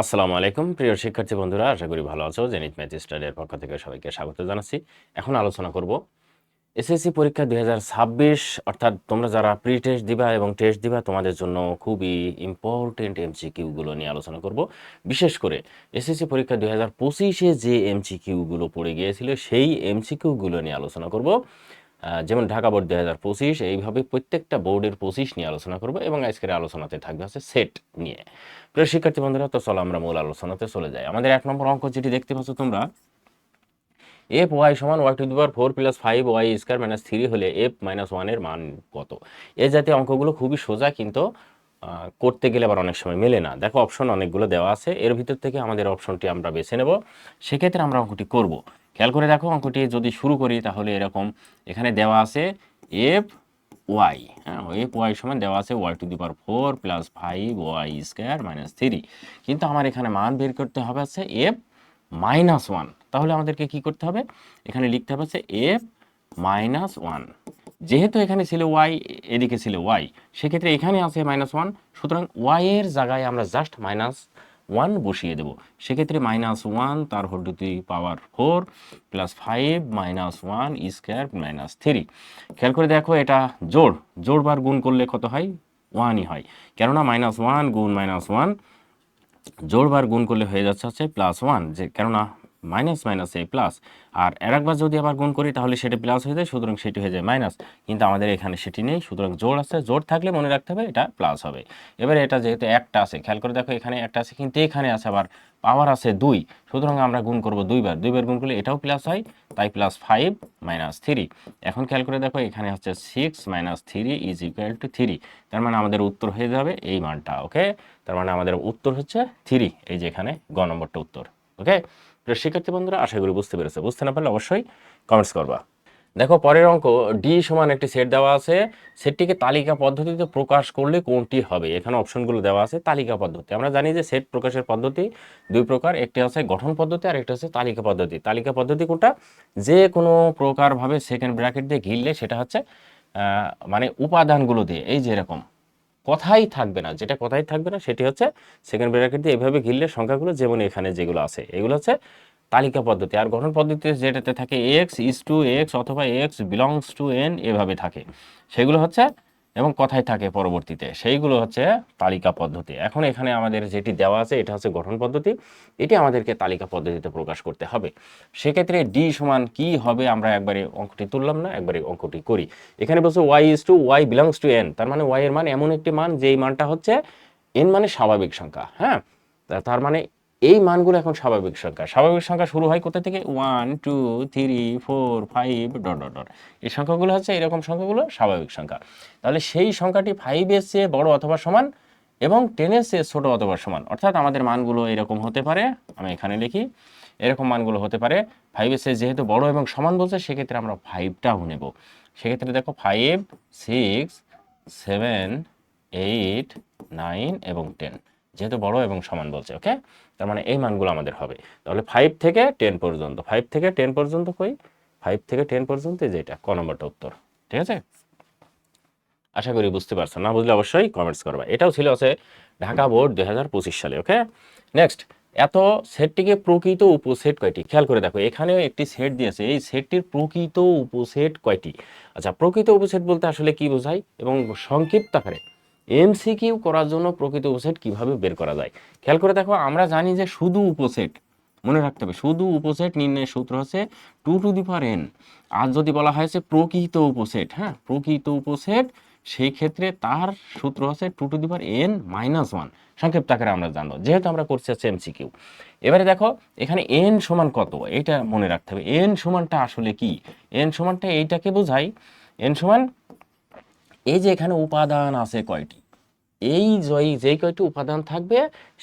আসসালামু আলাইকুম। প্রিয় শিক্ষার্থী বন্ধুরা, আশা করি ভালো আছো। জেনিত ম্যাথ স্টাডির পক্ষ থেকে সবাইকে স্বাগত জানাচ্ছি। এখন আলোচনা করব এসএসসি পরীক্ষা দুই হাজার ছাব্বিশ, অর্থাৎ তোমরা যারা প্রি টেস্ট দিবা এবং টেস্ট দিবা, তোমাদের জন্য খুবই ইম্পর্টেন্ট এমসিকিউগুলো নিয়ে আলোচনা করব। বিশেষ করে এসএসসি পরীক্ষা দুই হাজার পঁচিশে যে এমসিকিউগুলো পড়ে গিয়েছিল, সেই এমসিকিউগুলো নিয়ে আলোচনা করব। যেমন ঢাকা বোর্ড দুই হাজার পঁচিশ, এইভাবে প্রত্যেকটা বোর্ডের পঁচিশ নিয়ে আলোচনা করব এবং আজকের আলোচনাতে থাকবে হচ্ছে সেট নিয়ে। প্রিয় শিক্ষার্থী বন্ধুরা, তো চলো আমরা মূল আলোচনাতে চলে যাই। আমাদের এক নম্বর অঙ্ক যেটি দেখতে পাচ্ছ তোমরা এফ ওয়াই সমান Y to the power four plus five Y square minus three হলে এফ মাইনাস ওয়ানের মান কত? এই জাতীয় অঙ্কগুলো খুবই সোজা কিন্তু করতে গেলে আবার অনেক সময় মেলে না। দেখো অপশন অনেকগুলো দেওয়া আছে। এর ভিতর থেকে আমাদের অপশনটি আমরা বেছে নেব। সেক্ষেত্রে আমরা অঙ্কটি করব। খেয়াল করে দেখো অঙ্কটি যদি শুরু করি তাহলে এরকম, এখানে দেওয়া আছে এফ ওয়াই হ্যাঁ এফ ওয়াই সমান দেওয়া আছে Y to the power four plus five Y square minus three কিন্তু আমার এখানে মান বের করতে হবে আছে এফ মাইনাস ওয়ান তাহলে আমাদেরকে কি করতে হবে? এখানে লিখতে হবে হচ্ছে এফ মাইনাস ওয়ান যেহেতু এখানে ছিল ওয়াই এদিকে ছিল ওয়াই সেক্ষেত্রে এখানে আছে মাইনাস ওয়ান সুতরাং ওয়াই এর জায়গায় আমরা জাস্ট মাইনাস ওয়ান বসিয়ে দেবো। সেক্ষেত্রে মাইনাস ওয়ান তার whole to the power four plus five minus one square minus three খেয়াল করে দেখো এটা জোর জোড় বার গুণ করলে কত হয়? ওয়ানই হয়। কেননা মাইনাস ওয়ান গুণ মাইনাস ওয়ান জোড়বার গুণ করলে হয়ে যাচ্ছে হচ্ছে প্লাস ওয়ান যে কেননা মাইনাস মাইনাস এই প্লাস। আর আর একবার যদি আবার গুণ করি, তাহলে সেটা প্লাস হয়ে যায়, সুতরাং সেটি হয়ে যায় মাইনাস। কিন্তু আমাদের এখানে সেটি নেই, সুতরাং জোড় আছে, জোড় থাকলে মনে রাখতে হবে এটা প্লাস হবে। এবারে এটা যেহেতু একটা আছে, খেয়াল করে দেখো এখানে একটা আছে, কিন্তু এখানে আছে আবার পাওয়ার আছে দুই। সুতরাং আমরা গুণ করব দুইবার। দুইবার গুণ করলে এটাও প্লাস হয়, তাই প্লাস ফাইভ মাইনাস থ্রি। এখন খেয়াল করে দেখো এখানে হচ্ছে six minus three is equal to three. তার মানে আমাদের উত্তর হয়ে যাবে এই মানটা, ওকে? তার মানে আমাদের উত্তর হচ্ছে থ্রি, এই যে এখানে গ নম্বরটা উত্তর, ওকে? প্রিয় শিক্ষার্থী বন্ধুরা, আশা করি বুঝতে পেরেছে। বুঝতে না পারলে অবশ্যই কমেন্টস করবা। দেখো, পরের অঙ্ক ডি সমান একটি সেট দেওয়া আছে। সেটটিকে তালিকা পদ্ধতিতে প্রকাশ করলে কোনটি হবে? এখানে অপশনগুলো দেওয়া আছে, তালিকা পদ্ধতি। আমরা জানি যে সেট প্রকাশের পদ্ধতি দুই প্রকার, একটি আছে গঠন পদ্ধতি আর একটি হচ্ছে তালিকা পদ্ধতি। তালিকা পদ্ধতি কোনটা? যে কোনো প্রকারভাবে সেকেন্ড ব্র্যাকেট দিয়ে ঘিরলে সেটা হচ্ছে মানে উপাদানগুলো দিয়ে, এই যে এরকম। কথাই থাকবে না, যেটা কথাই থাকবে না সেটি হচ্ছে সেকেন্ড ব্র্যাকেট দিয়ে এভাবে ঘিরলে সংখ্যাগুলো যেমন এখানে যেগুলো আছে, এগুলো হচ্ছে তালিকা পদ্ধতি। আর গঠন পদ্ধতিতে যেটাতে থাকে এক্স ইজ টু এক্স অথবা এক্স বিলংস টু এন এভাবে থাকে। সেগুলো হচ্ছে এবং কথায় থাকে পরবর্তীতে। সেইগুলো হচ্ছে তালিকা পদ্ধতি। এখন এখানে আমাদের যেটি দেওয়া আছে, এটা হচ্ছে গঠন পদ্ধতি। এটি আমাদেরকে তালিকা পদ্ধতিতে প্রকাশ করতে হবে। সেক্ষেত্রে ডি সমান কি হবে আমরা একবারে অঙ্কটি তুললাম না, একবারে অঙ্কটি করি। এখানে বলছে Y is to Y belongs to N তার মানে ওয়াই এর মান এমন একটি মান, যেই মানটা হচ্ছে এন মানে স্বাভাবিক সংখ্যা হ্যাঁ? তার মানে এই মানগুলো এখন স্বাভাবিক সংখ্যা। স্বাভাবিক সংখ্যা শুরু হয় কোথা থেকে? One two three four five dot dot dot এই সংখ্যাগুলো হচ্ছে এরকম সংখ্যাগুলো স্বাভাবিক সংখ্যা। তাহলে সেই সংখ্যাটি ফাইভের চেয়ে বড় অথবা সমান এবং টেনের চেয়ে ছোট অথবা সমান। অর্থাৎ আমাদের মানগুলো এরকম হতে পারে, আমি এখানে লিখি, এরকম মানগুলো হতে পারে ফাইভের চেয়ে যেহেতু বড় এবং সমান বলছে, সেক্ষেত্রে আমরা ফাইভটাও নেব। সেক্ষেত্রে দেখো five six seven eight nine এবং টেন যেহেতু বড় এবং সমান বলছে ওকে তার মানে এই মানগুলো আমাদের হবে। তাহলে ফাইভ থেকে টেন পর্যন্ত ফাইভ থেকে টেন পর্যন্ত কই? ফাইভ থেকে টেন পর্যন্ত যেটা ক নম্বরটা উত্তর, ঠিক আছে? আশা করি বুঝতে পারছ। না বুঝলে অবশ্যই কমেন্টস করবা। এটাও ছিল আছে ঢাকা বোর্ড দুই হাজার পঁচিশ সালে ওকে নেক্সট এত সেটটিকে প্রকৃত উপসেট কয়টি? খেয়াল করে দেখো, এখানেও একটি সেট দিয়েছে। এই সেটটির প্রকৃত উপসেট কয়টি? আচ্ছা প্রকৃত উপসেট বলতে আসলে কি বোঝায়? এবং সংক্ষিপ্ত আকারে। এমসিকিউ করার জন্য প্রকৃত উপসেট কীভাবে বের করা যায়? খেয়াল করে দেখো, আমরা জানি যে শুধু উপসেট, মনে রাখতে হবে, শুধু উপসেট নির্ণয়ের সূত্র হচ্ছে two to the power N আর যদি বলা হয়েছে প্রকৃত উপসেট হ্যাঁ প্রকৃত উপসেট সেই ক্ষেত্রে তার সূত্র হচ্ছে two to the power N minus one সংক্ষিপ্ত আকারে আমরা জানব, যেহেতু আমরা করছি হচ্ছে এমসিকিউ। এবারে দেখো, এখানে এন সমান কত? এটা মনে রাখতে হবে এন সমানটা আসলে কি? এন সমানটা এইটাকে বোঝাই এন সমান এই যে এখানে উপাদান আছে কয়টি? এই জয় যেই কয়টি উপাদান থাকবে,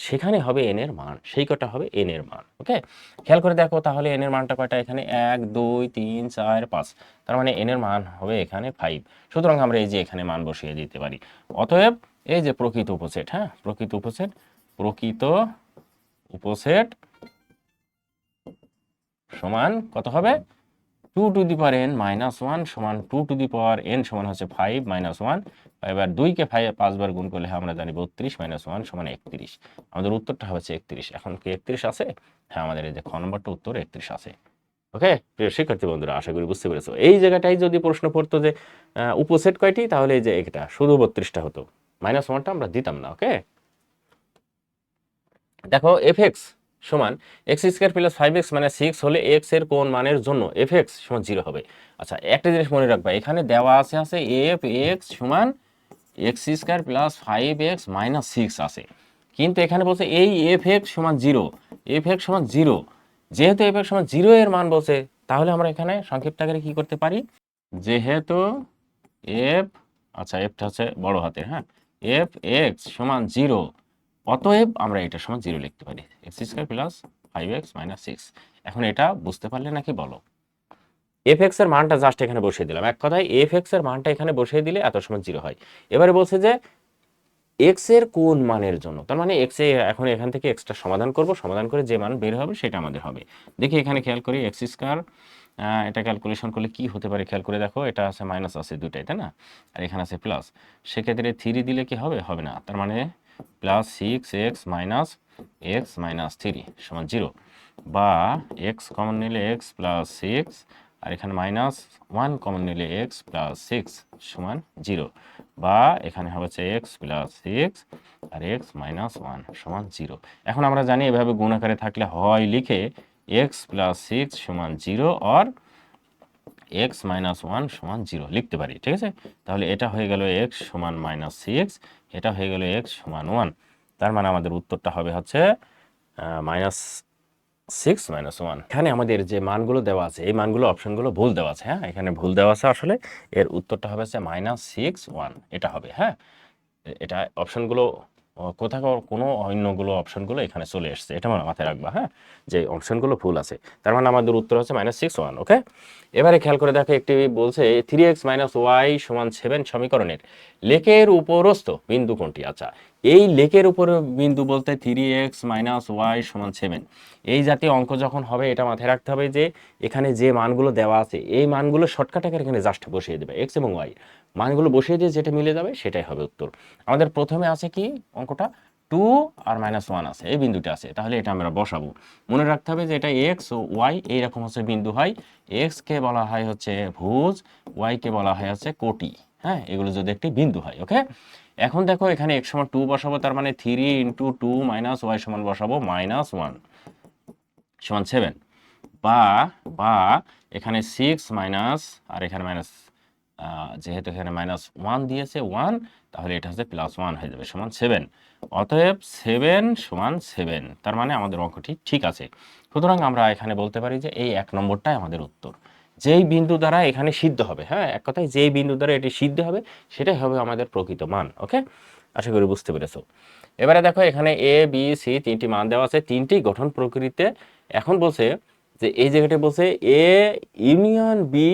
সেখানে হবে এন এর মান, সেই কয়টা হবে এন এর মান ওকে খেয়াল করে দেখো, তাহলে এন এর মানটা কয়টা? এখানে এক, দুই, তিন, চার, পাঁচ। তার মানে এন এর মান হবে এখানে ফাইভ সুতরাং আমরা এই যে এখানে মান বসিয়ে দিতে পারি। অতএব, এই যে প্রকৃত উপসেট হ্যাঁ? প্রকৃত উপসেট প্রকৃত উপসেট সমান কত হবে? Two to the power N minus one সমান two to the power N সমান হচ্ছে ফাইভ মাইনাস ওয়ান এবার দুইকে ফাইভ পাঁচবার গুণ করলে আমরা জানি বত্রিশ মাইনাস ওয়ান সমান একত্রিশ। আমাদের উত্তরটা হচ্ছে একত্রিশ। এখন কি একত্রিশ আছে? হ্যাঁ আমাদের এই যে খ নম্বরটা উত্তর একত্রিশ আছে। ওকে প্রিয় শিক্ষার্থী বন্ধুরা, আশা করি বুঝতে পেরেছ। এই জায়গাটাই যদি প্রশ্ন পড়তো যে উপসেট কয়টি? তাহলে এই যে এটা, শুধু বত্রিশটা হতো। মাইনাস ওয়ানটা আমরা দিতাম না ওকে দেখো এফ এক্স সমান X square plus five X মানে সিক্স হলে এক্সের কোন মানের জন্য এফ এক্স সমান জিরো হবে। আচ্ছা একটা জিনিস মনে রাখবা, এখানে দেওয়া আছে আছে এফ এক্স সমান X square plus five X minus six আছে। কিন্তু এখানে বলছে এই এফ এক্স সমান জিরো এফ এক্স সমান জিরো যেহেতু এফ এক্স সমান জিরো এর মান বলছে, তাহলে আমরা এখানে সংক্ষিপ্ত আকারে কি করতে পারি? যেহেতু এফ আচ্ছা এফটা হচ্ছে বড় হাতের হ্যাঁ? এফ এক্স সমান জিরো অতএব আমরা এটা সমান জিরো লিখতে পারি। X square plus five X minus six এখন এটা বুঝতে পারলে নাকি বলো? এফ এক্সের মানটা জাস্ট এখানে বসিয়ে দিলাম। এক কথায় এফ এক্সের মানটা এখানে বসিয়ে দিলে এত সময় জিরো হয়। এবারে বলছে যে এক্সের কোন মানের জন্য? তার মানে এক্স এ এখন এখান থেকে এক্সটা সমাধান করব, সমাধান করে যে মান বের হবে সেটা আমাদের হবে। দেখি এখানে খেয়াল করি এক্স স্কোয়ার এটা ক্যালকুলেশন করলে কি হতে পারে খেয়াল করে দেখো, এটা আছে মাইনাস আছে দুটাই তাই না? আর এখানে আছে প্লাস সেক্ষেত্রে থ্রি দিলে কি হবে? হবে না। তার মানে plus six X minus X minus three সমান জিরো। বা এক্স কমন নিলে এক্স প্লাস সিক্স, আর এখানে মাইনাস ওয়ান কমন নিলে এক্স প্লাস সিক্স সমান জিরো। বা এখানে হবে হচ্ছে এক্স প্লাস সিক্স আর এক্স মাইনাস ওয়ান সমান জিরো। এখন আমরা জানি এভাবে গুণ আকারে থাকলে হয় লিখে এক্স প্লাস সিক্স সমান জিরো আর এক্স মাইনাস ওয়ান সমান জিরো লিখতে পারি, ঠিক আছে? তাহলে এটা হয়ে গেল এক্স সমান মাইনাস সিক্স এটা হয়ে গেল এক্স সমান ওয়ান তার মানে আমাদের উত্তরটা হবে হচ্ছে মাইনাস সিক্স মাইনাস ওয়ান এখানে আমাদের যে মানগুলো দেওয়া আছে, এই মানগুলো, অপশনগুলো ভুল দেওয়া আছে হ্যাঁ? এখানে ভুল দেওয়া আছে আসলে। এর উত্তরটা হবে হচ্ছে মাইনাস সিক্স ওয়ান এটা হবে হ্যাঁ? এটা অপশনগুলো কোথাও কোনো অন্যগুলো অপশনগুলো এখানে চলে এসছে। এটা আমার মাথায় রাখবা হ্যাঁ? যে অপশনগুলো ভুল আছে। তার মানে আমাদের উত্তর হচ্ছে মাইনাস সিক্স ওয়ান ওকে এবারে খেয়াল করে দেখো, একটি বলছে থ্রি এক্স মাইনাস ওয়াই সমান সেভেন সমীকরণের লেকের উপরস্থ বিন্দু কোনটি? আচ্ছা এই লেকের উপর বিন্দু বলতে থ্রি এক্স মাইনাস ওয়াই সমান সেভেন এই জাতীয় অঙ্ক যখন হবে, এটা মাথায় রাখতে হবে যে, এখানে যে মানগুলো দেওয়া আছে, এই মানগুলো শর্টকাট আকারে এখানে জাস্ট বসিয়ে দেবে এক্স এবং ওয়াই মানগুলো বসিয়ে দিয়ে যেটা মিলে যাবে, সেটাই হবে উত্তর। আমাদের প্রথমে আছে কি অঙ্কটা? টু আর মাইনাস ওয়ান আছে, এই বিন্দুটা আছে, তাহলে এটা আমরা বসাবো। মনে রাখতে হবে যে এটা এক্স ও ওয়াই এইরকম হচ্ছে বিন্দু হয়। এক্সকে বলা হয় হচ্ছে ভুজ ওয়াইকে বলা হয় হচ্ছে কোটি। হ্যাঁ এগুলো যদি একটি বিন্দু হয় ওকে এখন দেখো এখানে এক সমান টু বসাবো, তার মানে three into two minus Y সমান বসাবো মাইনাস ওয়ান সমান সেভেন বা বা এখানে সিক্স মাইনাস আর এখানে মাইনাস যেহেতু এখানে মাইনাস ওয়ান দিয়েছে ওয়ান তাহলে এটা হচ্ছে প্লাস ওয়ান হয়ে যাবে সমান সেভেন অতএব সেভেন সমান সেভেন তার মানে আমাদের অঙ্কটি ঠিক আছে। সুতরাং আমরা এখানে বলতে পারি যে এই এক নম্বরটাই আমাদের উত্তর। যেই বিন্দু দ্বারা এখানে সিদ্ধ হবে হ্যাঁ? এক কথায় যেই বিন্দু দ্বারা এটি সিদ্ধ হবে, সেটাই হবে আমাদের প্রকৃত মান, ওকে? আশা করি বুঝতে পেরেছ। এবারে দেখো এখানে এ বি সি তিনটি মান দেওয়া আছে। তিনটি গঠন প্রকৃতিতে এখন বলছে যে এই জায়গাটা বলছে A union B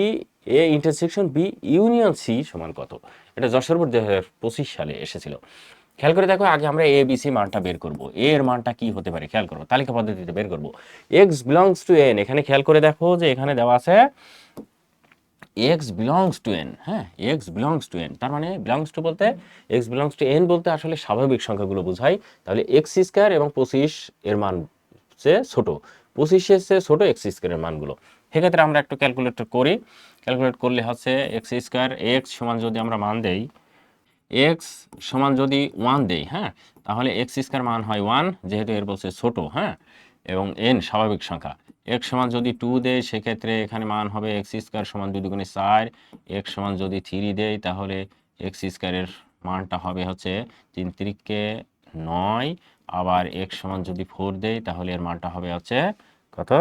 A intersection B union C সমান কত? এটা যশোর বোর্ড দুই হাজার পঁচিশ সালে এসেছিল। খেয়াল করে দেখো, আগে আমরা এ বি সি মানটা বের করব। এ এর মানটা কি হতে পারে খেয়াল করব তালিকা পদ্ধতিতে বের করব। এক্স বিলংস টু এন এখানে খেয়াল করে দেখো যে এখানে দেওয়া আছে এক্স বিলংস টু এন হ্যাঁ? এক্স বিলংস টু এন তার মানে বিলংস টু বলতে এক্স বিলংস টু এন বলতে আসলে স্বাভাবিক সংখ্যাগুলো বোঝায়। তাহলে এক্স স্কোয়ার এবং পঁচিশ এর মান হচ্ছে ছোট। পঁচিশের চেয়ে ছোট এক্স স্কোয়ারের মানগুলো। সেক্ষেত্রে আমরা একটু ক্যালকুলেট করি। ক্যালকুলেট করলে হচ্ছে এক্স স্কোয়ার এক্স সমান যদি আমরা মান দেই এক্স সমান যদি ওয়ান দেই হ্যাঁ? তাহলে এক্স স্কোয়ার মান হয় ওয়ান যেহেতু এর বলছে ছোট হ্যাঁ? এবং এন স্বাভাবিক সংখ্যা। এক্স সমান যদি টু দেয় সেক্ষেত্রে এখানে মান হবে এক্স স্কোয়ার সমান দুই দুগুণে চার। এক্স সমান যদি থ্রি দেয় তাহলে এক্স স্কোয়ারের মানটা হবে হচ্ছে তিন তিরিককে নয়। আবার এক্স সমান যদি ফোর দেয় তাহলে এর মানটা হবে হচ্ছে কত?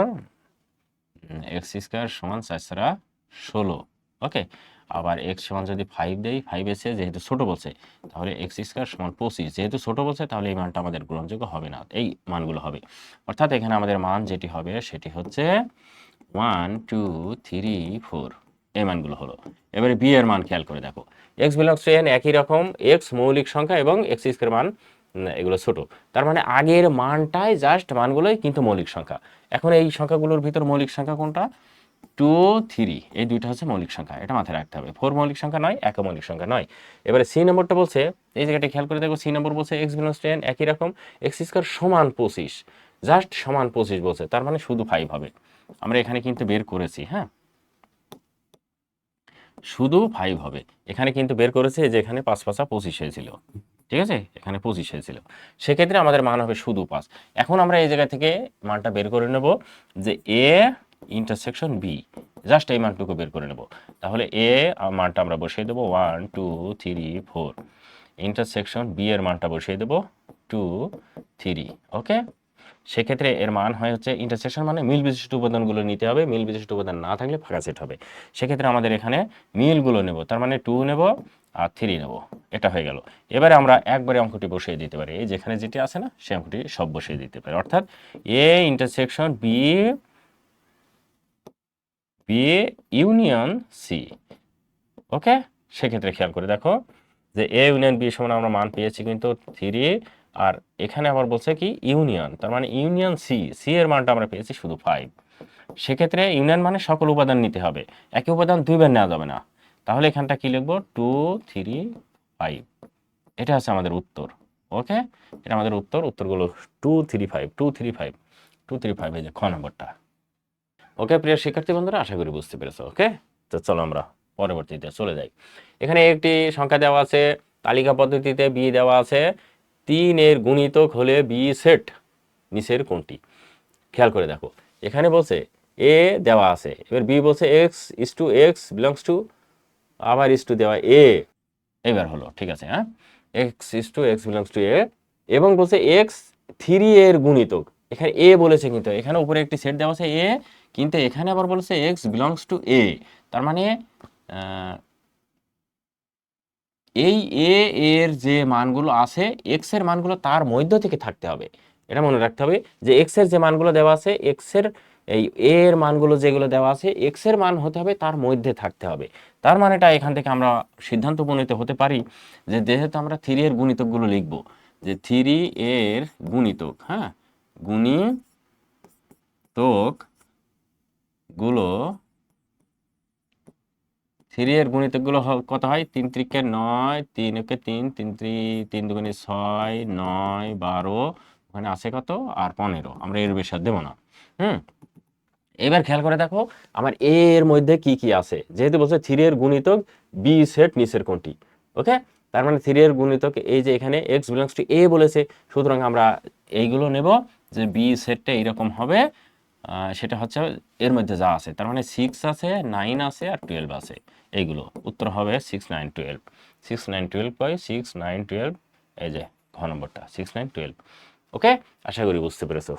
এক্স স্কোয়ার সমান চার ষোলো। ওকে আবার এক্স সমান যদি ফাইভ দেই ফাইভ এসে যেহেতু ছোট বলছে, তাহলে এক্স স্কোয়ার সমান পঁচিশ। যেহেতু ছোট বলছে, তাহলে এই মানটা আমাদের গ্রহণযোগ্য হবে না। এই মানগুলো হবে। অর্থাৎ এখানে আমাদের মান যেটি হবে, সেটি হচ্ছে ওয়ান টু থ্রি ফোর এই মানগুলো হলো। এবারে বি এর মান খেয়াল করে দেখো। এক্স বিলংস টু এন একই রকম এক্স মৌলিক সংখ্যা এবং এক্স স্কোয়ার মান এগুলো ছোট। তার মানে আগের মানটাই জাস্ট মানগুলোই কিন্তু মৌলিক সংখ্যা। এখন এই সংখ্যাগুলোর ভিতর মৌলিক সংখ্যা কোনটা? টু থ্রি এই দুইটা হচ্ছে মৌলিক সংখ্যা। এটা মাথায় রাখতে হবে। ফোর মৌলিক সংখ্যা নয়, এক মৌলিক সংখ্যা নয়। এবারে সি নম্বরটা বলছে, এই জায়গাটা খেয়াল করে দেখো সি নম্বর বলছে এক্স বিলংস টেন একই রকম। এক্স স্কোয়ার সমান পঁচিশ। জাস্ট সমান পঁচিশ বলছে, তার মানে শুধু ফাইভ হবে। আমরা এখানে কিন্তু বের করেছি হ্যাঁ? শুধু ফাইভ হবে। এখানে কিন্তু বের করেছে যে এখানে পাঁচ পাঁচা পঁচিশ হয়েছিল। ঠিক আছে? এখানে পঁচিশ হয়েছিল। সেক্ষেত্রে আমাদের মান হবে শুধু পাঁচ। এখন আমরা এই জায়গা থেকে মানটা বের করে নেব যে এ ইন্টারসেকশন বি জাস্ট এই মানটুকু বের করে নেব। তাহলে এ মানটা আমরা বসিয়ে দেবো one two three four intersection B এর মানটা বসিয়ে দেবো টু থ্রি ওকে সেক্ষেত্রে এর মান হয় হচ্ছে ইন্টারসেকশন মানে মিল বিশিষ্ট উপাদানগুলো নিতে হবে, মিল বিশিষ্ট উপাদান না থাকলে ফাঁকা সেট হবে। সেক্ষেত্রে আমাদের এখানে মিলগুলো নেব, তার মানে টু নেব আর থ্রি নেব। এটা হয়ে গেল। এবারে আমরা একবারে অঙ্কটি বসিয়ে দিতে পারি। এই যেখানে যেটি আছে না সেই অঙ্কটি সব বসিয়ে দিতে পারি। অর্থাৎ A intersection B B union C okay সেক্ষেত্রে খেয়াল করে দেখো যে এ ইউনিয়ন বি সমান আমরা মান পেয়েছি কিন্তু থ্রি আর এখানে আবার বলছে কি ইউনিয়ন তার মানে ইউনিয়ন সি সি এর মানটা আমরা পেয়েছি শুধু ফাইভ সেক্ষেত্রে ইউনিয়ন মানে সকল উপাদান নিতে হবে। একই উপাদান দুইবার নেওয়া যাবে না। তাহলে এখানটা কি লিখব? টু থ্রি ফাইভ এটা হচ্ছে আমাদের উত্তর। ওকে এটা আমাদের উত্তর। উত্তরগুলো two three five two three five two three five এই যে খ নম্বরটা। ওকে প্রিয় শিক্ষার্থী বন্ধুরা, আশা করি বুঝতে পেরেছ ওকে তো চলো আমরা পরবর্তীতে চলে যাই। এখানে একটি সংখ্যা দেওয়া আছে, তালিকা পদ্ধতিতে বি দেওয়া আছে তিন এর গুণিতক হলে বি সেট নিচের কোনটি? খেয়াল করে দেখো, এখানে বলছে এ দেওয়া আছে, এবার বি বলছে X is to X belongs to আবার ইস টু দেওয়া এ এবার হলো, ঠিক আছে হ্যাঁ? X is to X belongs to A এবং বলছে এক্স থ্রি এর গুণিতক, এখানে এ বলেছে কিন্তু, এখানে উপরে একটি সেট দেওয়া আছে এ কিন্তু এখানে আবার বলছে এক্স বিলংস টু এ তার মানে এই এ এর যে মানগুলো আছে এক্সের মানগুলো তার মধ্য থেকে থাকতে হবে। এটা মনে রাখতে হবে যে এক্সের যে মানগুলো দেওয়া আছে এক্সের এই এ এর মানগুলো যেগুলো দেওয়া আছে এক্সের মান হতে হবে তার মধ্যে থাকতে হবে। তার মানেটা এখান থেকে আমরা সিদ্ধান্ত উপনীত হতে পারি যে যেহেতু আমরা থ্রি এর গুণিতকগুলো লিখব, যে থ্রি এর গুণিতক হ্যাঁ গুণিতক গুলো থ্রি এর গুণিতকগুলো কত হয়? তিন ত্রিকে নয়, তিন একে তিন তিন ত্রি, তিন দুগুণে ছয়, নয়, বারো, ওখানে আছে কত? আর পনেরো। আমরা এর বেশি দেবো না। হুম? এবার খেয়াল করে দেখো, আমার এর মধ্যে কি কি আছে? যেহেতু বলছে থ্রি এর গুণিতক বি সেট নিচের কোনটি? ওকে? তার মানে থ্রি এর গুণিতক এই যে এখানে এক্স বিলংস টু এ বলেছে। সুতরাং আমরা এইগুলো নেব যে বি সেটটা এইরকম হবে। সেটা হচ্ছে এর মধ্যে যা আছে, তার মানে সিক্স আছে নাইন আছে আর টুয়েলভ আছে। এইগুলো, উত্তর হবে six nine twelve six nine twelve by six nine twelve এই যে ঘ নম্বরটা সিক্স নাইন টুয়েলভ ওকে আশা করি বুঝতে পেরেছ।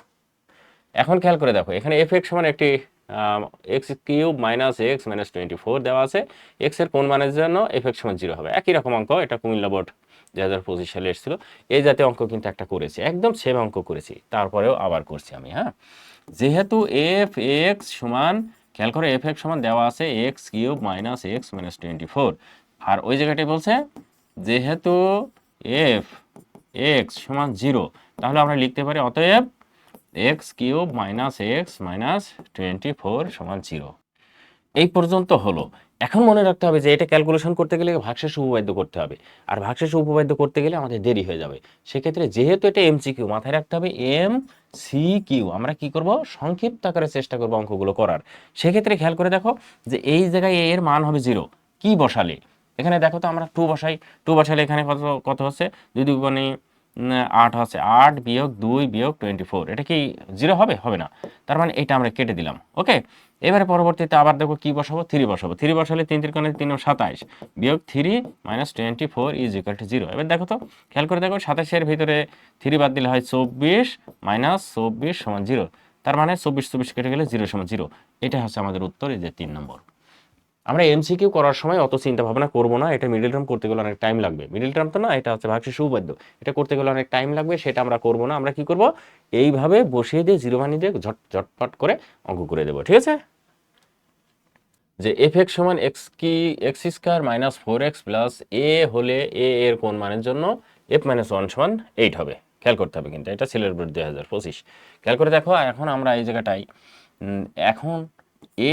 এখন খেয়াল করে দেখো, এখানে এফ এক্স সমান একটি X cube minus X minus twenty four দেওয়া আছে। এক্সের কোন মানের জন্য এফ এক্স সমান জিরো হবে? একই রকম অঙ্ক, এটা কুমিল্লা বোর্ড দু হাজার পঁচিশ সালে এসেছিল। এই জাতীয় অঙ্ক কিন্তু একটা করেছি, একদম সেম অঙ্ক করেছি। তারপরেও আবার করছি আমি হ্যাঁ? যেহেতু এফ এক্স সমান, খেয়াল করে এফ এক্স সমান দেওয়া আছে X cube minus X minus twenty four. আর ওই জায়গাটি বলছে যেহেতু এফ এক্স সমান জিরো, তাহলে আমরা লিখতে পারি অতএব X cube minus X minus twenty four সমান জিরো। এই পর্যন্ত হলো। এখন মনে রাখতে হবে যে এটা ক্যালকুলেশন করতে গেলে ভাগশেষ উপবাদ্য করতে হবে। আর ভাগশেষ উপবাদ্য করতে গেলে আমাদের দেরি হয়ে যাবে। সেক্ষেত্রে যেহেতু এটা এমসি কিউ মাথায় রাখতে হবে এম সি কিউ আমরা কি করব? সংক্ষিপ্ত আকারে চেষ্টা করব অঙ্কগুলো করার। সেক্ষেত্রে খেয়াল করে দেখো যে এই জায়গায় এর মান হবে জিরো কি বসালে? এখানে দেখো তো আমরা টু বসাই। টু বসালে এখানে কত কত হচ্ছে? যদি উম, আট হচ্ছে আট বিয়োগ দুই বিয়োগ টোয়েন্টি ফোর এটা কি জিরো হবে? হবে না। তার মানে এটা আমরা কেটে দিলাম। ওকে? এবারে পরবর্তীতে আবার দেখো কি বসাবো? থ্রি বসাবো। থ্রি বসালে তিন তিরকোণে তিন সাতাইশ। বিয়োগ three minus twenty four is equal to zero এবার দেখো তো, খেয়াল করে দেখো, সাতাশের ভিতরে থ্রি বাদ দিলে হয় চব্বিশ মাইনাস চব্বিশ সমান জিরো তার মানে চব্বিশ চব্বিশ কেটে গেলে জিরো সমান জিরো এটা হচ্ছে আমাদের উত্তর, এই যে তিন নম্বর। আমরা এমসিকিউ করার সময় অত চিন্তা ভাবনা করব না, এটা মিডিল টার্ম করতে গেলে অনেক টাইম লাগবে। মিডিল টার্ম তো না, এটা হচ্ছে ভাগশেষ উপবাদ্য এটা করতে গেলে অনেক টাইম লাগবে, সেটা আমরা করব না, আমরা কি করব? এইভাবে বসিয়ে দিয়ে জিরো বানিয়ে দিয়ে ঝট, ঝটপট করে অঙ্ক করে দেবো, ঠিক আছে? যে এফ এক্স সমান এক্স কি X square minus four X plus A হলে এ এর কোন মানের জন্য? এফ মাইনাস ওয়ান সমান এইট হবে। খেয়াল করতে হবে কিন্তু, এটা সিলের বোর্ড দুই হাজার পঁচিশ। খেয়াল করে দেখো, এখন আমরা এই জায়গাটাই এখন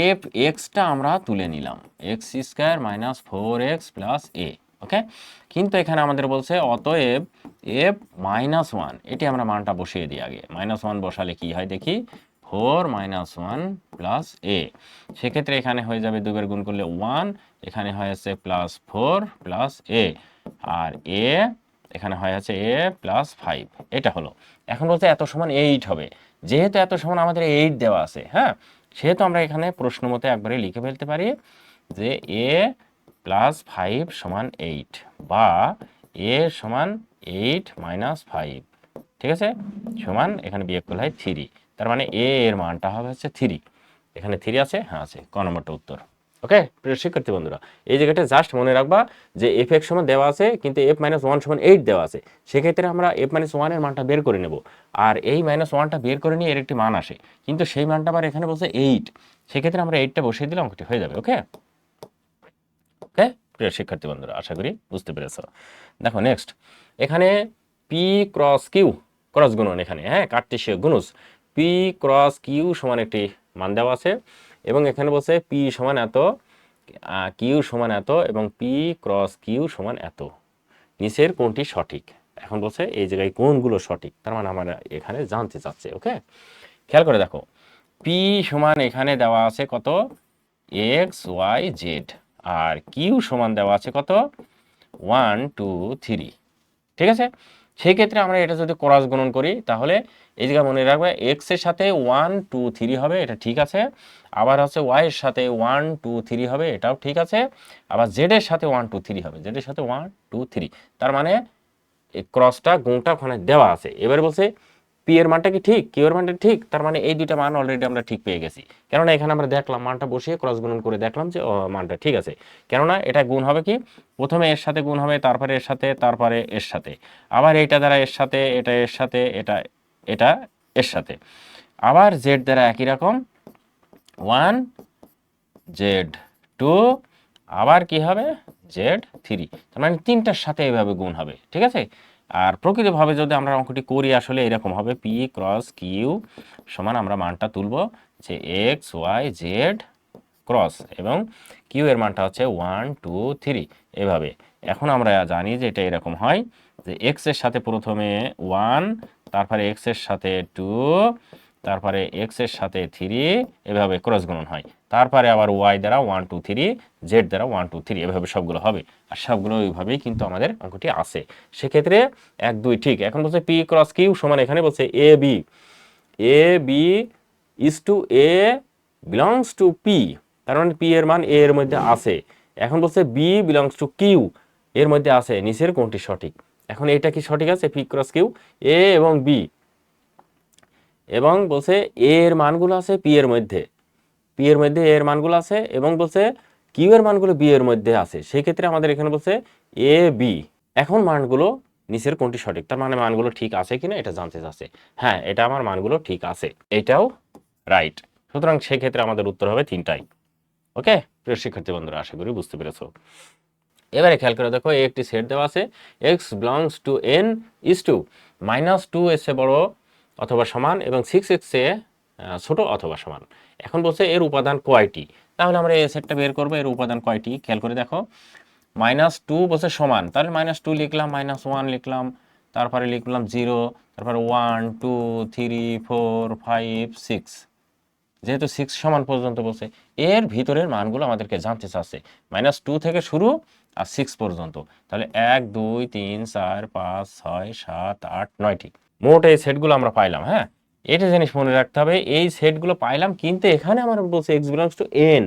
এফ এক্সটা আমরা তুলে নিলাম X square minus four X plus A okay কিন্তু এখানে আমাদের বলছে, অতএব এফ মাইনাস ওয়ান এটি আমরা মানটা বসিয়ে দিই আগে। মাইনাস ওয়ান বসালে কি হয় দেখি? Four minus one plus A সেক্ষেত্রে এখানে হয়ে যাবে দুবার গুণ করলে ওয়ান এখানে হয়েছে প্লাস ফোর প্লাস এ আর এ এখানে হয়ে আছে এ প্লাস ফাইভ এটা হলো। এখন বলছে এত সমান এইট হবে। যেহেতু এত সমান আমাদের এইট দেওয়া আছে হ্যাঁ? সেহেতু আমরা এখানে প্রশ্ন মতো একবারে লিখে ফেলতে পারি যে এ প্লাস ফাইভ সমান এইট বা এ সমান এইট মাইনাস ফাইভ, ঠিক আছে? সমান এখানে বিয়োগ করলে হয় থ্রি, তার মানে এ এর মানটা হবে হচ্ছে থ্রি। এখানে থ্রি আছে? হ্যাঁ আছে। ক নম্বরটা উত্তর? ওকে প্রিয় শিক্ষার্থী বন্ধুরা, এই জায়গাটা জাস্ট মনে রাখবা যে এফ এক্স সমান দেওয়া আছে, কিন্তু এফ মাইনাস ওয়ান সমান এইট দেওয়া আছে। সেক্ষেত্রে আমরা এফ মাইনাস ওয়ানের মানটা বের করে নেব। আর এই মাইনাস ওয়ানটা বের করে নিয়ে এর একটি মান আসে। কিন্তু সেই মানটা আবার এখানে বলছে এইট সেক্ষেত্রে আমরা এইটটা বসিয়ে দিলে অঙ্কটি হয়ে যাবে ওকে ওকে প্রিয় শিক্ষার্থী বন্ধুরা, আশা করি বুঝতে পেরেছ। দেখো নেক্সট এখানে পি ক্রস কিউ ক্রস গুণন এখানে হ্যাঁ? কার্টেশীয় গুণুস পি ক্রস কিউ সমান একটি মান দেওয়া আছে। এবং এখানে বলছে পি সমান এত কিউ সমান এত এবং পি ক্রস কিউ সমান এত। নিচের কোনটি সঠিক। এখন বলছে এই জায়গায় কোনগুলো সঠিক। তার মানে আমরা এখানে জানতে চাচ্ছে, ওকে? খেয়াল করে দেখো। পি সমান এখানে দেওয়া আছে কত? এক্স ওয়াই জেড আর কিউ সমান দেওয়া আছে কত? ওয়ান টু থ্রি ঠিক আছে? সেই ক্ষেত্রে আমরা এটা যদি ক্রস গুণন করি, তাহলে এই জায়গায় মনে রাখবে এক্সের সাথে ওয়ান টু থ্রি হবে, এটা ঠিক আছে। আবার হচ্ছে ওয়াই এর সাথে ওয়ান টু থ্রি হবে, এটাও ঠিক আছে। আবার জেড এর সাথে ওয়ান টু থ্রি হবে জেড এর সাথে ওয়ান টু থ্রি তার মানে ক্রসটা গুণটা ওখানে দেওয়া আছে। এবার বলছে পি এর মানটা কি ঠিক? কিউ এর মানটা ঠিক? তার মানে এই দুইটা মান অলরেডি আমরা ঠিক পেয়ে গেছি। কেননা এখানে আমরা দেখলাম, মানটা বসিয়ে ক্রস গুণন করে দেখলাম যে মানটা ঠিক আছে। কেননা এটা গুণ হবে কি? প্রথমে এর সাথে গুণ হবে, তারপরে এর সাথে, তারপরে এর সাথে। আবার এইটা দ্বারা এর সাথে, এটা এর সাথে, এটা এটা এর সাথে। আবার জেড দ্বারা একই রকম। ওয়ান জেড টু আবার কি হবে? জেড থ্রি তার মানে তিনটার সাথে এইভাবে গুণ হবে। ঠিক আছে? আর প্রকৃতভাবে যদি আমরা অঙ্কটি করি, আসলে এরকম হবে পি ক্রস কিউ সমান আমরা মানটা তুলব যে এক্স ওয়াই জেড ক্রস এবং কিউ এর মানটা হচ্ছে ওয়ান টু থ্রি এভাবে। এখন আমরা জানি যে এটা এরকম হয় যে এক্সের সাথে প্রথমে ওয়ান তারপরে এক্সের সাথে টু তারপরে এক্সের সাথে থ্রি এভাবে ক্রস গুণন হয়। তারপরে আবার ওয়াই দ্বারা ওয়ান টু থ্রি জেড দ্বারা ওয়ান টু থ্রি এভাবে সবগুলো হবে। আর সবগুলো ওইভাবেই কিন্তু আমাদের অঙ্কটি আসে সেক্ষেত্রে এক, দুই, ঠিক, এখন বলছে পি ক্রস কিউ সমান এখানে বলছে A B A B is to A belongs to P তার মানে পি এর মান এ এর মধ্যে আছে। এখন বলছে বি বিলংস টু কিউ এর মধ্যে আছে। নিচের কোনটি সঠিক? এখন এটা কি সঠিক আছে? পি ক্রস কিউ এ এবং বি এবং বলছে এ এর মানগুলো আছে পি এর মধ্যে। পি এর মধ্যে এ এর মানগুলো আছে এবং বলছে কিউ এর মানগুলো বি এর মধ্যে আছে। সেই ক্ষেত্রে আমাদের এখানে বলছে এ বি এখন মানগুলো নিচের কোনটি সঠিক? তার মানে মানগুলো ঠিক আছে কিনা এটা জানতে চাচ্ছে। হ্যাঁ এটা আমার মানগুলো ঠিক আছে। এটাও রাইট। সুতরাং সেক্ষেত্রে আমাদের উত্তর হবে তিনটাই। ওকে? প্রিয় শিক্ষার্থী বন্ধুরা, আশা করি বুঝতে পেরেছ। এবারে খেয়াল করে দেখো একটি সেট দেওয়া আছে। X belongs to N is to minus two এসে বড় অথবা সমান এবং সিক্স এক্সে ছোট অথবা সমান। এখন বলছে এর উপাদান কয়টি? তাহলে আমরা এই সেটটা বের করব, এর উপাদান কয়টি? খেয়াল করে দেখো। মাইনাস টু বলছে সমান। তাহলে মাইনাস টু লিখলাম মাইনাস ওয়ান লিখলাম, তারপরে লিখলাম জিরো তারপরে one two three four five six যেহেতু সিক্স সমান পর্যন্ত বলছে, এর ভিতরের মানগুলো আমাদেরকে জানতে চাচ্ছে। মাইনাস টু থেকে শুরু আর সিক্স পর্যন্ত। তাহলে এক, দুই, তিন, চার, পাঁচ, ছয়, সাত, আট, নয়টি। মোট এই সেটগুলো আমরা পাইলাম হ্যাঁ? এটা জিনিস মনে রাখতে হবে, এই সেটগুলো পাইলাম কিন্তু এখানে আমার বলছে এক্স বিলংস টু এন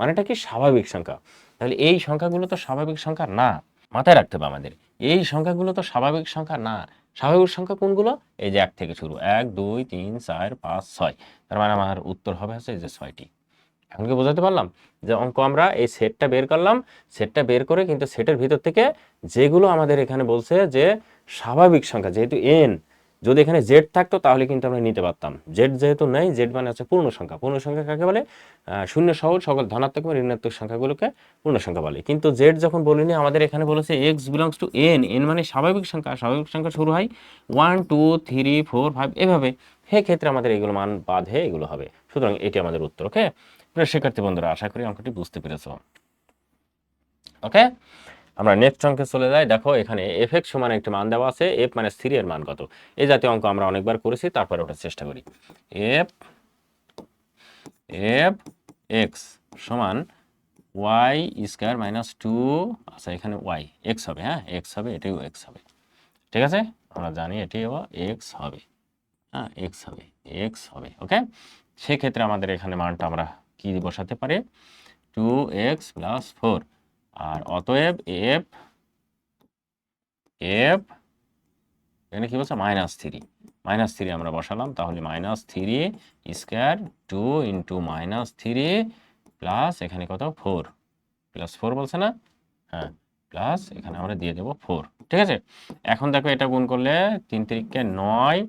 মানেটা কি স্বাভাবিক সংখ্যা? তাহলে এই সংখ্যাগুলো তো স্বাভাবিক সংখ্যা না, মাথায় রাখতে হবে আমাদের। এই সংখ্যাগুলো তো স্বাভাবিক সংখ্যা না, স্বাভাবিক সংখ্যা কোনগুলো? এই যে এক থেকে শুরু, এক, দুই, তিন, চার, পাঁচ, ছয়, তার মানে আমার উত্তর হবে হচ্ছে এই যে ছয়টি। এখন কি বোঝাতে পারলাম? যে অঙ্ক আমরা এই সেটটা বের করলাম, সেটটা বের করে কিন্তু সেটের ভিতর থেকে যেগুলো আমাদের এখানে বলছে যে স্বাভাবিক সংখ্যা, যেহেতু এন যদি এখানে জেড থাকতো, তাহলে কিন্তু আমরা নিতে পারতাম। জেড যেহেতু নেই জেড মানে হচ্ছে পূর্ণ সংখ্যা। পূর্ণ সংখ্যা কাকে বলে? শূন্য সহ সকল ধনাত্মক এবং ঋণাত্মক সংখ্যাগুলোকে পূর্ণ সংখ্যা বলে। কিন্তু জেড যখন বলিনি, আমাদের এখানে বলেছে X belongs to N N মানে স্বাভাবিক সংখ্যা। স্বাভাবিক সংখ্যা শুরু হয় one two three four five এভাবে। সেক্ষেত্রে আমাদের এগুলো মান হয়ে এগুলো হবে। সুতরাং এটি আমাদের উত্তর ওকে শিক্ষার্থী বন্ধুরা, আশা করি অঙ্কটি বুঝতে পেরেছ। ওকে আমরা নেক্সট অঙ্কে চলে যাই দেখো, এখানে এফ এক্স সমান একটি মান দেওয়া আছে এফ মাইনাস থ্রি এর মান কত? এই জাতীয় অঙ্ক আমরা অনেকবার করেছি, তারপরে ওঠার চেষ্টা করি। এফ এফ এক্স সমান ওয়াই স্কোয়ার মাইনাস টু আচ্ছা এখানে ওয়াই এক্স হবে হ্যাঁ? এক্স হবে, এটিও এক্স হবে। ঠিক আছে? আমরা জানি এটিও এক্স হবে। হ্যাঁ এক্স হবে এক্স হবে, ওকে? সেক্ষেত্রে আমাদের এখানে মানটা আমরা কি বসাতে পারি? টু এক্স প্লাস ফোর আর অতএব এফ এফ এখানে কি বলছে? মাইনাস থ্রি মাইনাস থ্রি আমরা বসালাম, তাহলে minus three square two into minus three plus এখানে কত? ফোর প্লাস ফোর বলছে না? হ্যাঁ প্লাস এখানে আমরা দিয়ে দেবো ফোর ঠিক আছে? এখন দেখো এটা গুণ করলে তিন তিরিককে নয়,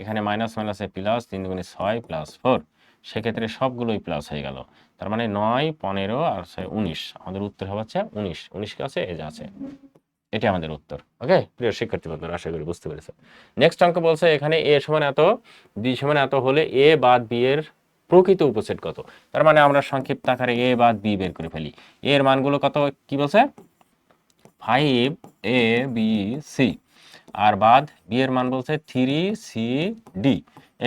এখানে মাইনাস মাইনাসে প্লাস তিন গুণে ছয় প্লাস ফোর সেক্ষেত্রে সবগুলোই প্লাস হয়ে গেল। তার মানে নয়, পনেরো আর উনিশ। আমাদের উত্তর হচ্ছে উনিশ। উনিশকে আছে? যে আছে। এটি আমাদের উত্তর। ওকে প্রিয় শিক্ষার্থী বন্ধুরা, আশা করি বুঝতে পেরেছে। নেক্সট অঙ্ক বলছে, এখানে এ সমান এত, বি সমান এত হলে এ বাদ বি এর প্রকৃত উপসেট কত? তার মানে আমরা সংক্ষিপ্ত আকারে এ বাদ বি বের করে ফেলি। এর মানগুলো কত? কি বলছে? ফাইভ এ বি সি আর বাদ বি এর মান বলছে থ্রি সি ডি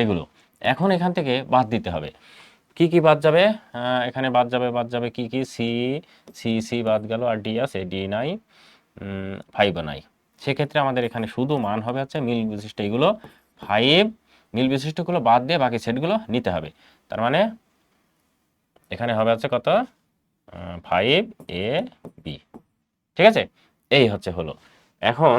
এগুলো। এখন এখান থেকে বাদ দিতে হবে। কি কি বাদ যাবে? এখানে বাদ যাবে বাদ যাবে কি কি? সি সি সি বাদ গেল আর ডি আছে ডি নাই ফাইভও নাই। সেক্ষেত্রে আমাদের এখানে শুধু মান হবে হচ্ছে মিল বিশিষ্ট এগুলো ফাইভ মিল বিশিষ্টগুলো বাদ দিয়ে বাকি সেটগুলো নিতে হবে। তার মানে এখানে হবে হচ্ছে কত? ফাইভ এ বি ঠিক আছে? এই হচ্ছে হলো। এখন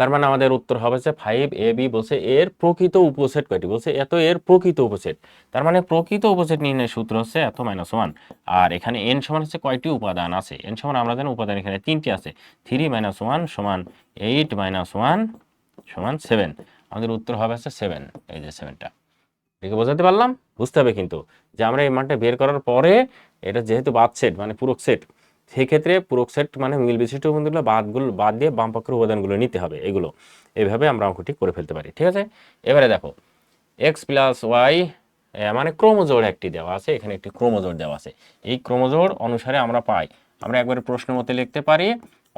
তার মানে আমাদের উত্তর হবে যে ফাইভ এ বি বলছে এর প্রকৃত উপসেট কয়টি? বলছে এত এর প্রকৃত উপসেট। তার মানে প্রকৃত উপসেট নির্ণয়ের সূত্র হচ্ছে এত মাইনাস ওয়ান আর এখানে এন সমান হচ্ছে কয়টি উপাদান আছে? এন সমান আমরা জানি উপাদান এখানে তিনটি আছে। থ্রি মাইনাস ওয়ান সমান এইট মাইনাস ওয়ান সমান সেভেন আমাদের উত্তর হবে হচ্ছে সেভেন এই যে সেভেনটা ঠিক বোঝাতে পারলাম? বুঝতে হবে কিন্তু যে আমরা এই মানটা বের করার পরে এটা যেহেতু বাদ সেট মানে পুরো সেট সেক্ষেত্রে পুরো সেট মানে মিল বিশিষ্ট বন্ধুগুলো বাদগুলো বাদ দিয়ে বাম পক্ষের উপাদানগুলো নিতে হবে এগুলো। এইভাবে আমরা অঙ্কটি করে ফেলতে পারি, ঠিক আছে? এবারে দেখো এক্স প্লাস ওয়াই মানে ক্রোমোজোর একটি দেওয়া আছে, এখানে একটি ক্রোমোজোর দেওয়া আছে। এই ক্রোমোজোর অনুসারে আমরা পাই, আমরা একবারে প্রশ্ন মতে লিখতে পারি,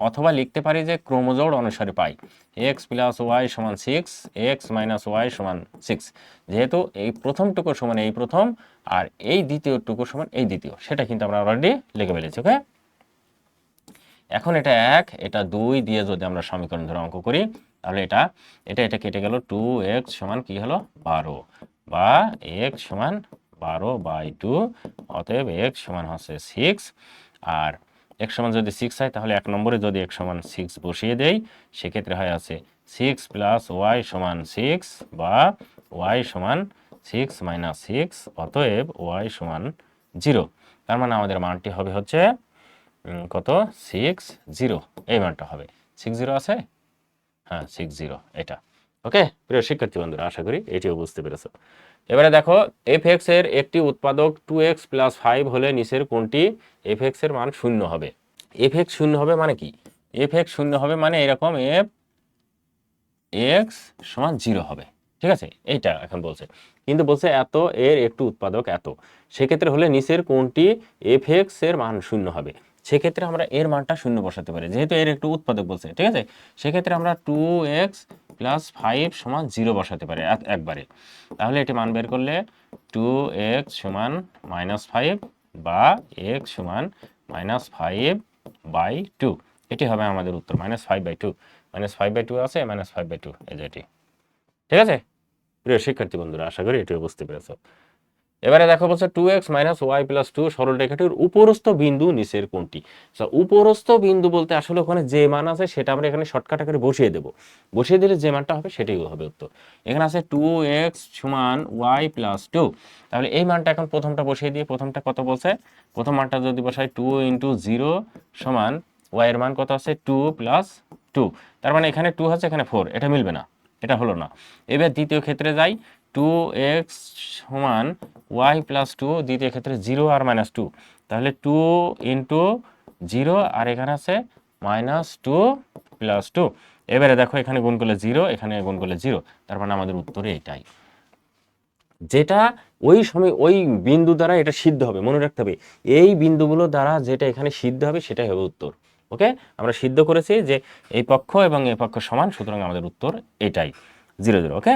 অথবা লিখতে পারি যে ক্রোমোজোর অনুসারে পাই। এক্স প্লাস ওয়াই সমান সিক্স এক্স মাইনাস ওয়াই সমান সিক্স যেহেতু এই প্রথম টুকু সমান এই প্রথম, আর এই দ্বিতীয় টুকু সমান এই দ্বিতীয়, সেটা কিন্তু আমরা অলরেডি লিখে ফেলেছি ওকে এখন এটা এক, এটা দুই দিয়ে যদি আমরা সমীকরণ ধরে অঙ্ক করি, তাহলে এটা এটা এটা কেটে গেল টু এক্স সমান কি হলো? বারো। বা এক্স সমান বারো বাই টু অতএব এক্স সমান হচ্ছে সিক্স আর এক সমান যদি সিক্স হয়, তাহলে এক নম্বরে যদি এক সমান সিক্স বসিয়ে দেই, সেক্ষেত্রে হয় আছে সিক্স প্লাস ওয়াই সমান সিক্স বা ওয়াই সমান সিক্স মাইনাস সিক্স অতএব ওয়াই সমান জিরো তার মানে আমাদের মানটি হবে হচ্ছে কত? সিক্স জিরো এই মানটা হবে। সিক্স জিরো আছে? হ্যাঁ সিক্স জিরো এটা। ওকে প্রিয় শিক্ষার্থী বন্ধুরা, আশা করি এটিও বুঝতে পেরেছ। এবারে দেখো এফ এর একটি উৎপাদক টু এক্স প্লাস ফাইভ হলে নিচের কোনটি? এফ এর মান শূন্য হবে। এফ এক্স শূন্য হবে মানে কি? এফ এক্স শূন্য হবে মানে এরকম এফ এক্স সমান জিরো হবে। ঠিক আছে? এইটা এখন বলছে। কিন্তু বলছে এত, এর একটু উৎপাদক এত। সেক্ষেত্রে হলে নিচের কোনটি? এফ এক্সের মান শূন্য হবে। সেক্ষেত্রে আমরা এর মানটা শূন্য বসাতে পারি। যেহেতু এর একটু উৎপাদক বলছে, ঠিক আছে? সেক্ষেত্রে আমরা টু এক্স প্লাস ফাইভ সমান জিরো বসাতে পারি একবারে। তাহলে এটি মান বের করলে টু এক্স সমান মাইনাস ফাইভ বা এক্স সমান মাইনাস ফাইভ বাই টু এটি হবে আমাদের উত্তর minus five by two minus five by two আছে মাইনাস ফাইভ বাই টু এই যে এটি। ঠিক আছে? প্রিয় শিক্ষার্থী বন্ধুরা, আশা করি এটিও বুঝতে পেরেছ। এবারে দেখো বলছে two x minus y plus two সরলরেখাটির উপরস্থ বিন্দু নিচের কোনটি? উপরস্থ বিন্দু বলতে আসলে ওখানে যে মান আছে সেটা আমরা এখানে শর্টকাট আকারে বসিয়ে দেবো। বসিয়ে দিলে যে মানটা হবে সেটাই হবে উত্তর। এখানে আছে টু এক্স সমান ওয়াই প্লাস টু তাহলে এই মানটা এখন প্রথমটা বসিয়ে দিয়ে প্রথমটা কত বলছে? প্রথম মানটা যদি বসাই টু ইন্টু জিরো সমান ওয়াই এর মান কত আছে? টু প্লাস টু তার মানে এখানে টু আছে, এখানে ফোর এটা মিলবে না। এটা হলো না। এবার দ্বিতীয় ক্ষেত্রে যাই। টু এক্স সমান ওয়াই প্লাস টু দ্বিতীয় ক্ষেত্রে জিরো আর মাইনাস টু তাহলে টু ইন্টু জিরো আর এখানে আছে মাইনাস টু প্লাস টু এবারে দেখো এখানে গুণ করলে জিরো এখানে গুণ করলে জিরো তার মানে আমাদের উত্তরে এটাই। যেটা ওই সময় ওই বিন্দু দ্বারা এটা সিদ্ধ হবে, মনে রাখতে হবে। এই বিন্দুগুলো দ্বারা যেটা এখানে সিদ্ধ হবে সেটাই হবে উত্তর। ওকে? আমরা সিদ্ধ করেছি যে এই পক্ষ এবং এই পক্ষ সমান, সুতরাং আমাদের উত্তর এটাই। জিরো জিরো ওকে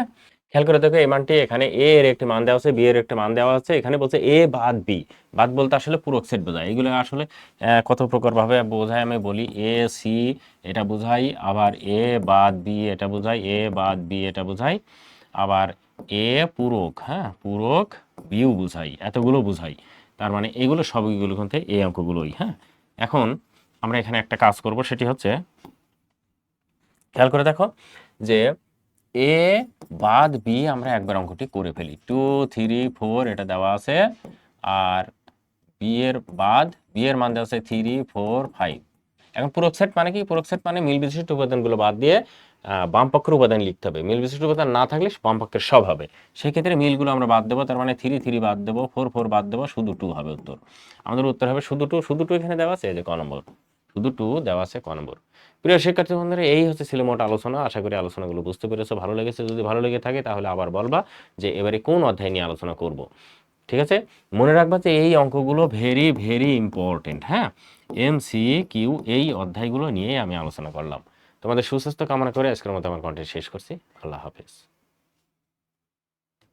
খেয়াল করে দেখো, এই মানটি এখানে এ এর একটি মান দেওয়া আছে বি এর একটি মান দেওয়া আছে। এখানে বলছে এ বাদ বি বাদ বলতে আসলে পুরো সেট বোঝায়। এগুলো আসলে কত প্রকার ভাবে বোঝায় আমি বলি এ সি এটা বোঝাই আবার এ বাদ বি এটা বোঝাই এ বাদ বি এটা বোঝাই আবার এ পূরক হ্যাঁ পূরক বিউ বোঝাই এতগুলো বোঝাই তার মানে এগুলো সবগুলো কিন্তু এই অঙ্কগুলোই হ্যাঁ। এখন আমরা এখানে একটা কাজ করব, সেটি হচ্ছে, খেয়াল করে দেখো যে এ বাদ বি আমরা একবার অঙ্কটি করে ফেলি। টু থ্রি ফোর এটা দেওয়া আছে। আর বি এর বাদ বি এর মান দেওয়া আছে থ্রি ফোর ফাইভ এখন পুরক সেট মানে কি? পুরক সেট মানে মিল বিশিষ্ট উপাদানগুলো বাদ দিয়ে বাম পক্ষের উপাদান লিখতে হবে। মিল বিশিষ্ট উপাদান না থাকলে বাম পক্ষের সব হবে। সেই ক্ষেত্রে মিলগুলো আমরা বাদ দেবো, তার মানে থ্রি থ্রি বাদ দেবো ফোর ফোর বাদ দেবো, শুধু টু হবে উত্তর। আমাদের উত্তর হবে শুধু টু শুধু টু এখানে দেওয়া আছে যে ক নম্বর। শুধু টু দেওয়া আছে ক নম্বর। প্রিয় শিক্ষার্থী বন্ধুরা, এই হচ্ছে ছিল মোট আলোচনা। আশা করি আলোচনাগুলো বুঝতে পেরেছ। ভালো লেগেছে, যদি ভালো লেগে থাকে তাহলে আবার বলবা যে এবারে কোন অধ্যায় নিয়ে আলোচনা করব। ঠিক আছে? মনে রাখবা যে এই অঙ্কগুলো ভেরি ভেরি ইম্পর্টেন্ট হ্যাঁ? এম সি কিউ এই অধ্যায়গুলো নিয়ে আমি আলোচনা করলাম। তোমাদের সুস্বাস্থ্য কামনা করে আজকের মতো আমার কন্টেন্ট শেষ করছি। আল্লাহ হাফেজ।